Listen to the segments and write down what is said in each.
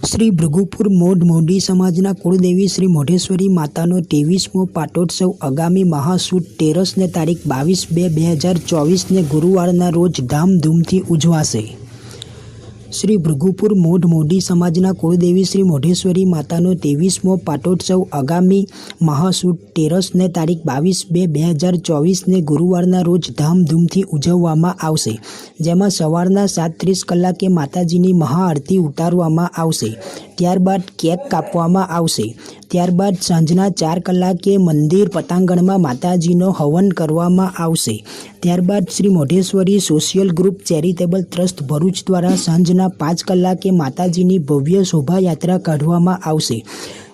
શ્રી ભૃગુપુર મોઢ મોઢી સમાજના કુળદેવી શ્રી મોઢેશ્વરી માતાનો ત્રેવીસમો પાટોત્સવ આગામી મહાસુદ તેરસને તારીખ બાવીસ બે બે હજાર ચોવીસને ગુરુવારના રોજ ધામધૂમથી ઉજવાશે. શ્રી ભૃગુપુર મોઢ મોઢી સમાજના કુળદેવી શ્રી મોઢેશ્વરી માતાનો ત્રેવીસમો પાટોત્સવ આગામી મહાસુદ તેરસને તારીખ બાવીસ બે બે હજાર ચોવીસને ગુરુવારના રોજ ધામધૂમથી ઉજવવામાં આવશે, જેમાં સવારના સાત ત્રીસ કલાકે માતાજીની મહાઆરતી ઉતારવામાં આવશે, ત્યારબાદ કેક કાપવામાં આવશે ત્યારબાદ સાંજના ચાર કલાકે મંદિર પતાંગણમાં માતાજીનો હવન કરવામાં આવશે. ત્યારબાદ Shri Modheshwari social group charitable trust Bharuch દ્વારા સાંજના પાંચ કલાકે માતાજીની ભવ્ય શોભાયાત્રા કાઢવામાં આવશે.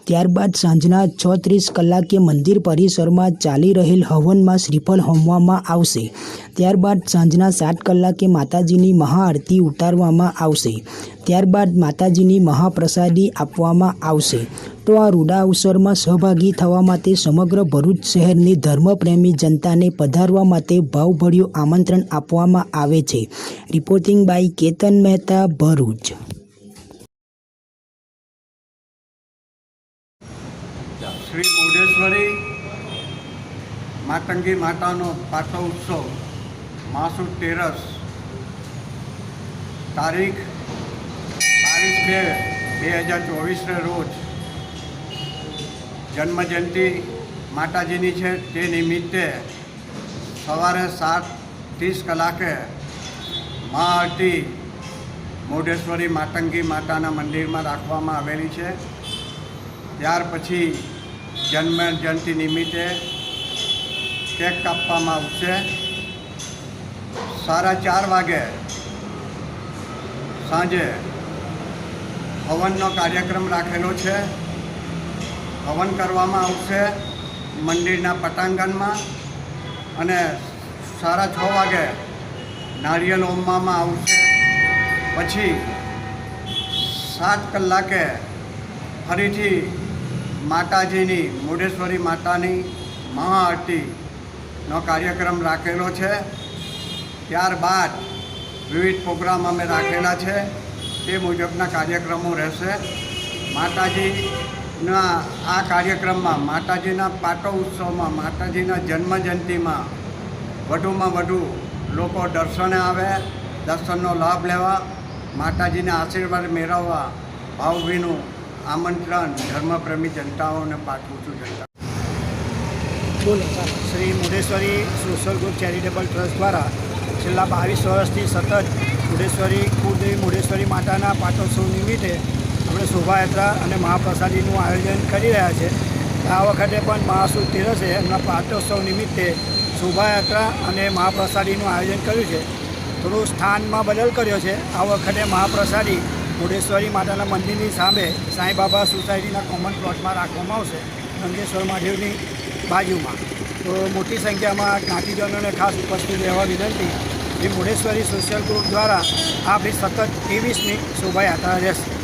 ત્યારબાદ સાંજના છ ત્રીસ કલાકે મંદિર પરિસરમાં ચાલી રહેલ હવનમાં શ્રીફળ હોમવામાં આવશે. ત્યારબાદ સાંજના સાત કલાકે માતાજીની મહાઆરતી ઉતારવામાં આવશે. ત્યારબાદ માતાજીની મહાપ્રસાદી આપવામાં આવશે. તો આ રૂડા અવસરમાં સહભાગી થવા માટે સમગ્ર ભરૂચ શહેરની ધર્મપ્રેમી જનતાને પધારવા માટે ભાવભર્યું આમંત્રણ આપવામાં આવે છે. Reporting by Ketan Mehta, Bharuch. Shri Modheshwari Matangi માતાનો પાટો ઉત્સવ માસુ તેરસ, તારીખ બાવીસ બે બે હજાર ચોવીસને રોજ જન્મજયંતિ માતાજીની છે. તે નિમિત્તે સવારે સાત ત્રીસ કલાકે મહાઆરતી મોઢેશ્વરી માતંગી માતાના મંદિરમાં રાખવામાં આવેલી છે. ત્યાર પછી જન્મ જયંતિ નિમિત્તે કેક કાપવામાં આવશે. સાડા ચાર વાગે સાંજે હવનનો કાર્યક્રમ રાખેલો છે. હવન કરવામાં આવશે મંદિરના પટાંગણમાં અને સાડા છ વાગે નારિયેલ હોમવામાં આવશે. પછી સાત કલાકે ફરીથી માતાજીની મુઢેશ્વરી માતાની મહાઆરતીનો કાર્યક્રમ રાખેલો છે. ત્યારબાદ વિવિધ પ્રોગ્રામ અમે રાખેલા છે. તે મુજબના કાર્યક્રમો રહેશે. માતાજીના આ કાર્યક્રમમાં, માતાજીના પાટો ઉત્સવમાં, માતાજીના જન્મજયંતિમાં વધુમાં વધુ લોકો દર્શને આવે, દર્શનનો લાભ લેવા, માતાજીના આશીર્વાદ મેળવવા, ભાવભીનું આમંત્રણ ધર્મપ્રેમી જનતાઓને પાઠવું છું જનતા. Shri Mudheshwari social group charitable trust દ્વારા છેલ્લા બાવીસ વર્ષથી સતત મુઢેશ્વરી કુળદેવી મુઢેશ્વરી માતાના પાટોત્સવ નિમિત્તે આપણે શોભાયાત્રા અને મહાપ્રસાદીનું આયોજન કરી રહ્યા છે. આ વખતે પણ મહાસુદ તીરસે એમના પાટોત્સવ નિમિત્તે શોભાયાત્રા અને મહાપ્રસાદીનું આયોજન કર્યું છે. થોડું સ્થાનમાં બદલ કર્યો છે. આ વખતે મહાપ્રસાદી મુઢેશ્વરી માતાના મંદિરની સામે સાંઈબાબા સોસાયટીના કોમન પ્લોટમાં રાખવામાં આવશે ગંગેશ્વર મહાદેવની બાજુમાં. તો મોટી સંખ્યામાં જ્ઞાતિજનોને ખાસ ઉપસ્થિત રહેવા વિનંતી. એ મુઢેશ્વરી સોશિયલ ગ્રુપ દ્વારા આપણી સતત ત્રેવીસમી શોભાયાત્રા રહેશે.